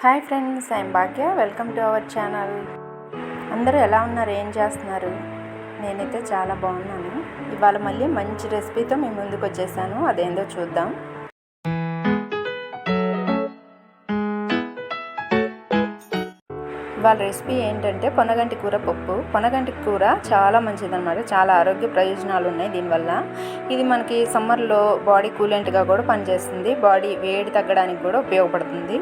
Hi friends I'm Bhagya. Welcome to our channel. అందరూ ఎలా ఉన్నారు? ఏం చేస్తున్నారు? నేనైతే చాలా బాగున్నాను. ఇవాళ మళ్ళీ మంచి రెసిపీతో మీ ముందుకు వచ్చేసాను. అదేందో చూద్దాం. ఇవాళ రెసిపీ ఏంటంటే పొనగంటి కూర పప్పు. పొనగంటి కూర చాలా మంచిదన్నమాట. చాలా ఆరోగ్య ప్రయోజనాలు ఉన్నాయి దీనివల్ల. ఇది మనకి సమ్మర్లో బాడీ కూలెంట్గా కూడా పనిచేస్తుంది. బాడీ వేడి తగ్గడానికి కూడా ఉపయోగపడుతుంది.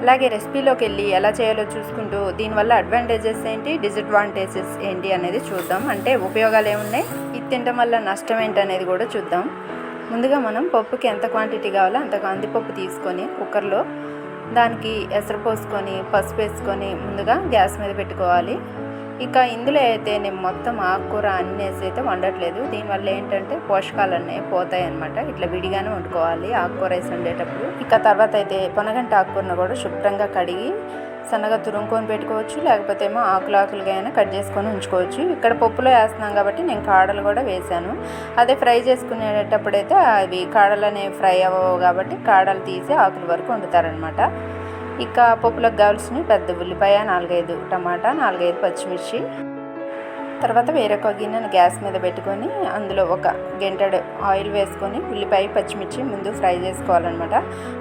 అలాగే రెసిపీలోకి వెళ్ళి ఎలా చేయాలో చూసుకుంటూ దీనివల్ల అడ్వాంటేజెస్ ఏంటి డిసడ్వాంటేజెస్ ఏంటి అనేది చూద్దాం. అంటే ఉపయోగాలు ఏమున్నాయి ఇది తినడం వల్ల నష్టం ఏంటి అనేది కూడా చూద్దాం. ముందుగా మనం పప్పుకి ఎంత క్వాంటిటీ కావాలో అంత కందిపప్పు తీసుకొని కుక్కర్లో దానికి ఎసరు పోసుకొని పసుపు వేసుకొని ముందుగా గ్యాస్ మీద పెట్టుకోవాలి. ఇక ఇందులో అయితే నేను మొత్తం ఆకుకూర అన్నీ వేసి అయితే వండట్లేదు. దీనివల్ల ఏంటంటే పోషకాలు అన్నీ పోతాయి అనమాట ఇట్లా విడిగానే వండుకోవాలి ఆకుకూర వేసి వండేటప్పుడు. ఇక తర్వాత అయితే పొనగంట ఆకుకూరను కూడా శుభ్రంగా కడిగి సన్నగా తురుముకొని పెట్టుకోవచ్చు. లేకపోతే ఏమో ఆకులు ఆకులుగా అయినా కట్ చేసుకొని ఉంచుకోవచ్చు. ఇక్కడ పప్పులో వేస్తున్నాం కాబట్టి నేను కాడలు కూడా వేసాను. అదే ఫ్రై చేసుకునేటప్పుడు అయితే అవి కాడలు అనేవి ఫ్రై అవ్వవు కాబట్టి కాడలు తీసి ఆకుల వరకు వండుతారనమాట ఇక పప్పులకు కావాల్సినవి పెద్ద ఉల్లిపాయ నాలుగైదు టమాటా నాలుగైదు పచ్చిమిర్చి. తర్వాత వేరొక గిన్నెను గ్యాస్ మీద పెట్టుకొని అందులో ఒక గంటెడు ఆయిల్ వేసుకొని ఉల్లిపాయ పచ్చిమిర్చి ముందు ఫ్రై చేసుకోవాలన్నమాట.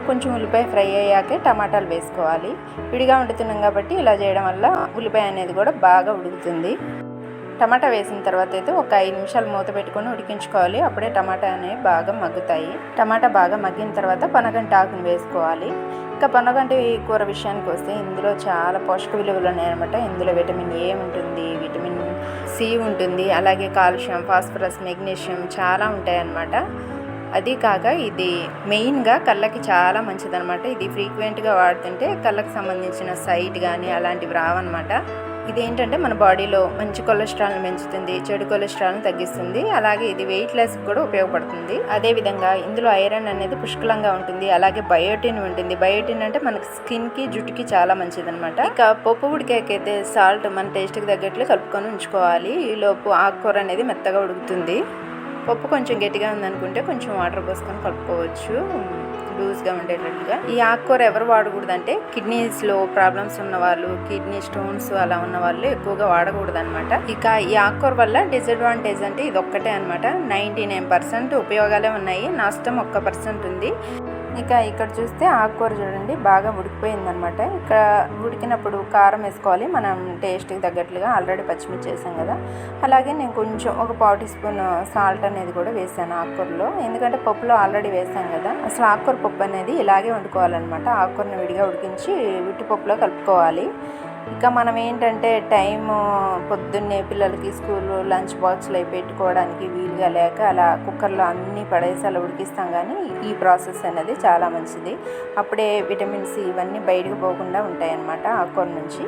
కొంచెం ఉల్లిపాయ ఫ్రై అయ్యాకే టమాటాలు వేసుకోవాలి. విడిగా వండుతున్నాం కాబట్టి ఇలా చేయడం వల్ల ఉల్లిపాయ అనేది కూడా బాగా ఉడుకుతుంది. టమాటా వేసిన తర్వాత అయితే ఒక ఐదు నిమిషాలు మూత పెట్టుకొని ఉడికించుకోవాలి. అప్పుడే టమాటా అనేవి బాగా మగ్గుతాయి. టమాటా బాగా మగ్గిన తర్వాత పనగంటి ఆకును వేసుకోవాలి. ఇంకా పనగంటి కూర విషయానికి వస్తే ఇందులో చాలా పోషక విలువలు ఉన్నాయన్నమాట. ఇందులో విటమిన్ ఏ ఉంటుంది విటమిన్ సి ఉంటుంది అలాగే కాల్షియం ఫాస్ఫరస్ మెగ్నీషియం చాలా ఉంటాయన్నమాట. అది కాక ఇది మెయిన్గా కళ్ళకి చాలా మంచిదన్నమాట. ఇది ఫ్రీక్వెంట్గా వాడుతుంటే కళ్ళకి సంబంధించిన సైట్ కానీ అలాంటివి రావన్నమాట. ఇది ఏంటంటే మన బాడీలో మంచి కొలెస్ట్రాల్ని పెంచుతుంది చెడు కొలెస్ట్రాల్ని తగ్గిస్తుంది. అలాగే ఇది వెయిట్ లెస్కి కూడా ఉపయోగపడుతుంది. అదేవిధంగా ఇందులో ఐరన్ అనేది పుష్కలంగా ఉంటుంది. అలాగే బయోటిన్ ఉంటుంది. బయోటిన్ అంటే మనకి స్కిన్కి జుట్టుకి చాలా మంచిది అనమాట ఇక పప్పు ఉడికాకైతే సాల్ట్ మన టేస్ట్కి తగ్గట్లు కలుపుకొని ఉంచుకోవాలి. ఈ లోపు ఆకుకూర అనేది మెత్తగా ఉడుకుతుంది. పప్పు కొంచెం గట్టిగా ఉందనుకుంటే కొంచెం వాటర్ పోసుకొని కలుపుకోవచ్చు. లూజ్గా ఉండేటట్టుగా. ఈ ఆకుకూర ఎవరు వాడకూడదంటే కిడ్నీస్లో ప్రాబ్లమ్స్ ఉన్న వాళ్ళు కిడ్నీ స్టోన్స్ అలా ఉన్న వాళ్ళు ఎక్కువగా వాడకూడదు అనమాట ఇక ఈ ఆకుకూర వల్ల డిసడ్వాంటేజ్ అంటే ఇది ఒక్కటే అనమాట నైంటీ నైన్ పర్సెంట్ ఉపయోగాలే ఉన్నాయి. నష్టం ఒక్క పర్సెంట్ ఉంది. ఇక ఇక్కడ చూస్తే ఆకుకూర చూడండి బాగా ఉడికిపోయిందనమాట ఇక్కడ ఉడికినప్పుడు కారం వేసుకోవాలి మనం టేస్ట్కి తగ్గట్లుగా ఆల్రెడీ పచ్చిమిర్చి వేసాం కదా. అలాగే నేను కొంచెం ఒక పావు టీ స్పూన్ సాల్ట్ అనేది కూడా వేసాను ఆకుకూరలో. ఎందుకంటే పప్పులో ఆల్రెడీ వేసాం కదా అసలు ఆకుకూర పప్పు అనేది ఇలాగే వండుకోవాలన్నమాట. ఆకుకూరని విడిగా ఉడికించి విట్టి పప్పులో కలుపుకోవాలి. ఇక మనం ఏంటంటే టైం పొద్దున్నే పిల్లలకి స్కూల్ లంచ్ బాక్స్లో పెట్టుకోవడానికి వీలుగా లేక అలా కుక్కర్లో అన్నీ పడేసి అలా ఉడికిస్తాం కానీ ఈ ప్రాసెస్ అనేది చాలా మంచిది. అప్పుడే విటమిన్ సి ఇవన్నీ బయటకు పోకుండా ఉంటాయన్నమాట ఆకుకూర నుంచి.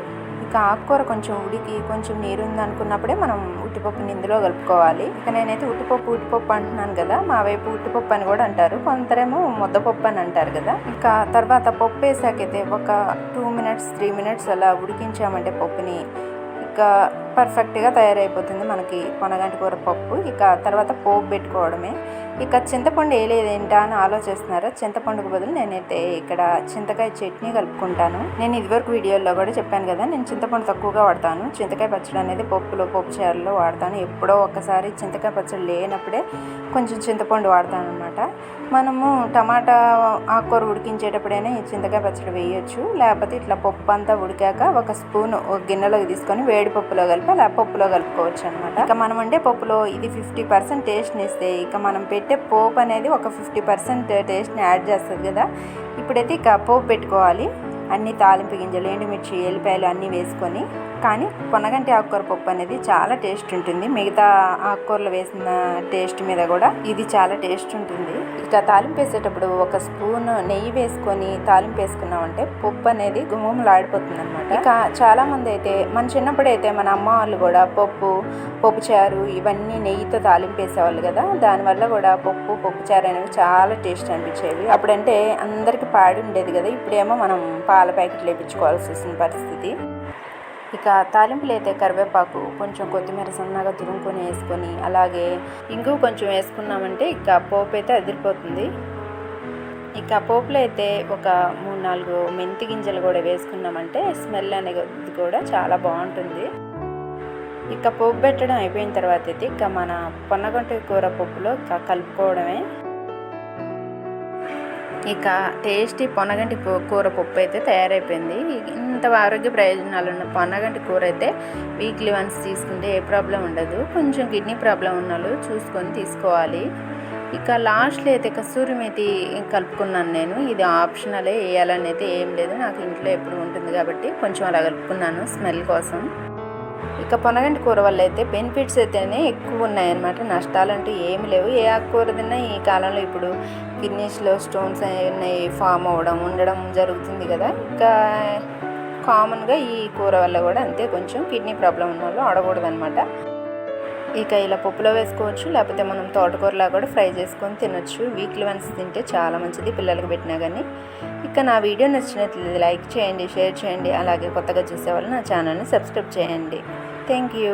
ఇక ఆకుకూర కొంచెం ఉడికి కొంచెం నీరు ఉంది అనుకున్నప్పుడే మనం ఉట్టిపప్పుని ఇందులో కలుపుకోవాలి. ఇక నేనైతే ఉట్టిపప్పు ఉట్టిపప్పు అంటున్నాను కదా మా వైపు ఉట్టిపప్పు అని కూడా అంటారు. కొంతరేమో ముద్దపప్పు అని అంటారు కదా. ఇక తర్వాత పప్పు వేసాకైతే ఒక టూ మినిట్స్ త్రీ మినిట్స్ అలా ఉడికించామంటే పప్పుని. ఇక పర్ఫెక్ట్గా తయారైపోతుంది మనకి పొనగంటి కూర పప్పు. ఇక తర్వాత పోపు పెట్టుకోవడమే. ఇక చింతపండు వేయలేదేంటా అని ఆలోచిస్తున్నారా? చింతపండుకు బదులు నేనైతే ఇక్కడ చింతకాయ చట్నీ కలుపుకుంటాను. నేను ఇదివరకు వీడియోలో కూడా చెప్పాను కదా నేను చింతపండు తక్కువగా వాడతాను. చింతకాయ పచ్చడి అనేది పప్పులో పప్పు చారులో వాడతాను. ఎప్పుడో ఒక్కసారి చింతకాయ పచ్చడి లేనప్పుడే కొంచెం చింతపండు వాడతాను అనమాట మనము టమాటా ఆకుకూర ఉడికించేటప్పుడైనా ఈ చింతకాయ పచ్చడి వేయొచ్చు. లేకపోతే ఇట్లా పప్పు అంతా ఉడికాక ఒక స్పూన్ ఒక గిన్నెలోకి తీసుకొని వేడి పప్పులో కలిపి అలా పప్పులో కలుపుకోవచ్చు అనమాట ఇక మనం వండే పప్పులో ఇది ఫిఫ్టీ పర్సెంట్ టేస్ట్ని ఇస్తే ఇక మనం పెట్టే పోపు అనేది ఒక ఫిఫ్టీ పర్సెంట్ టేస్ట్ని యాడ్ చేస్తుంది కదా. ఇప్పుడైతే ఇక పోపు పెట్టుకోవాలి. అన్ని తాలింపు గింజలు ఎండుమిర్చి ఎల్లిపాయలు అన్నీ వేసుకొని కానీ పొనగంటి ఆకుకూర పప్పు అనేది చాలా టేస్ట్ ఉంటుంది. మిగతా ఆకుకూరలు వేసిన టేస్ట్ మీద కూడా ఇది చాలా టేస్ట్ ఉంటుంది. ఇట్లా తాలింపు వేసేటప్పుడు ఒక స్పూన్ నెయ్యి వేసుకొని తాలింపు వేసుకున్నామంటే పప్పు అనేది గుమ్మలాడిపోతుంది అనమాట ఇక చాలా మంది అయితే మన చిన్నప్పుడు అయితే మన అమ్మ వాళ్ళు కూడా పప్పు పప్పు చారు ఇవన్నీ నెయ్యితో తాలింపు వేసేవాళ్ళు కదా. దానివల్ల కూడా పప్పు పప్పు చారు అనేవి చాలా టేస్ట్ అనిపించేవి. అప్పుడంటే అందరికి పాడి ఉండేది కదా. ఇప్పుడేమో మనం పాల ప్యాకెట్లు వేయించుకోవాల్సి వచ్చిన పరిస్థితి. ఇక తాలింపులు అయితే కరివేపాకు కొంచెం కొత్తిమీర సన్నగా తురుముకొని వేసుకొని అలాగే ఇంగు కొంచెం వేసుకున్నామంటే ఇక పోపు అయితే అదిరిపోతుంది. ఇక పోపులో అయితే ఒక మూడు నాలుగు మెంతి గింజలు కూడా వేసుకున్నామంటే స్మెల్ అనేది కూడా చాలా బాగుంటుంది. ఇక పోపు పెట్టడం అయిపోయిన తర్వాత అయితే ఇక మన పొన్నగొంట కూర పప్పులో ఇక కలుపుకోవడమే. ఇక టేస్టీ పొనగంటి కూర పప్పు అయితే తయారైపోయింది. ఇంత ఆరోగ్య ప్రయోజనాలు ఉన్న పొనగంటి కూర అయితే వీక్లీ వన్స్ తీసుకుంటే ఏ ప్రాబ్లం ఉండదు. కొంచెం కిడ్నీ ప్రాబ్లం ఉన్న చూసుకొని తీసుకోవాలి. ఇక లాస్ట్లో అయితే కస్తూరి మేతి కలుపుకున్నాను నేను. ఇది ఆప్షనలే వేయాలని అయితే ఏం లేదు. నాకు ఇంట్లో ఎప్పుడు ఉంటుంది కాబట్టి కొంచెం అలా కలుపుకున్నాను స్మెల్ కోసం. ఇక పొనగంటి కూర వల్ల అయితే బెనిఫిట్స్ అయితేనే ఎక్కువ ఉన్నాయన్నమాట. నష్టాలంటూ ఏమి లేవు. ఏ ఆకుకూర తిన్నా ఈ కాలంలో ఇప్పుడు కిడ్నీస్లో స్టోన్స్ ఉన్నాయి ఫామ్ అవ్వడం ఉండడం జరుగుతుంది కదా. ఇంకా కామన్గా ఈ కూర వల్ల కూడా అంతే. కొంచెం కిడ్నీ ప్రాబ్లం ఉన్న వాళ్ళు ఆడకూడదు అనమాట ఇక ఇలా పప్పులో వేసుకోవచ్చు లేకపోతే మనం తోటకూరలా కూడా ఫ్రై చేసుకొని తినొచ్చు. వీక్లీ వన్స్ తింటే చాలా మంచిది పిల్లలకు పెట్టినా కానీ ఇక నా వీడియో నచ్చినట్లయితే లైక్ చేయండి షేర్ చేయండి. అలాగే కొత్తగా చూసేవాళ్ళు నా ఛానల్ని సబ్స్క్రైబ్ చేయండి. Thank you.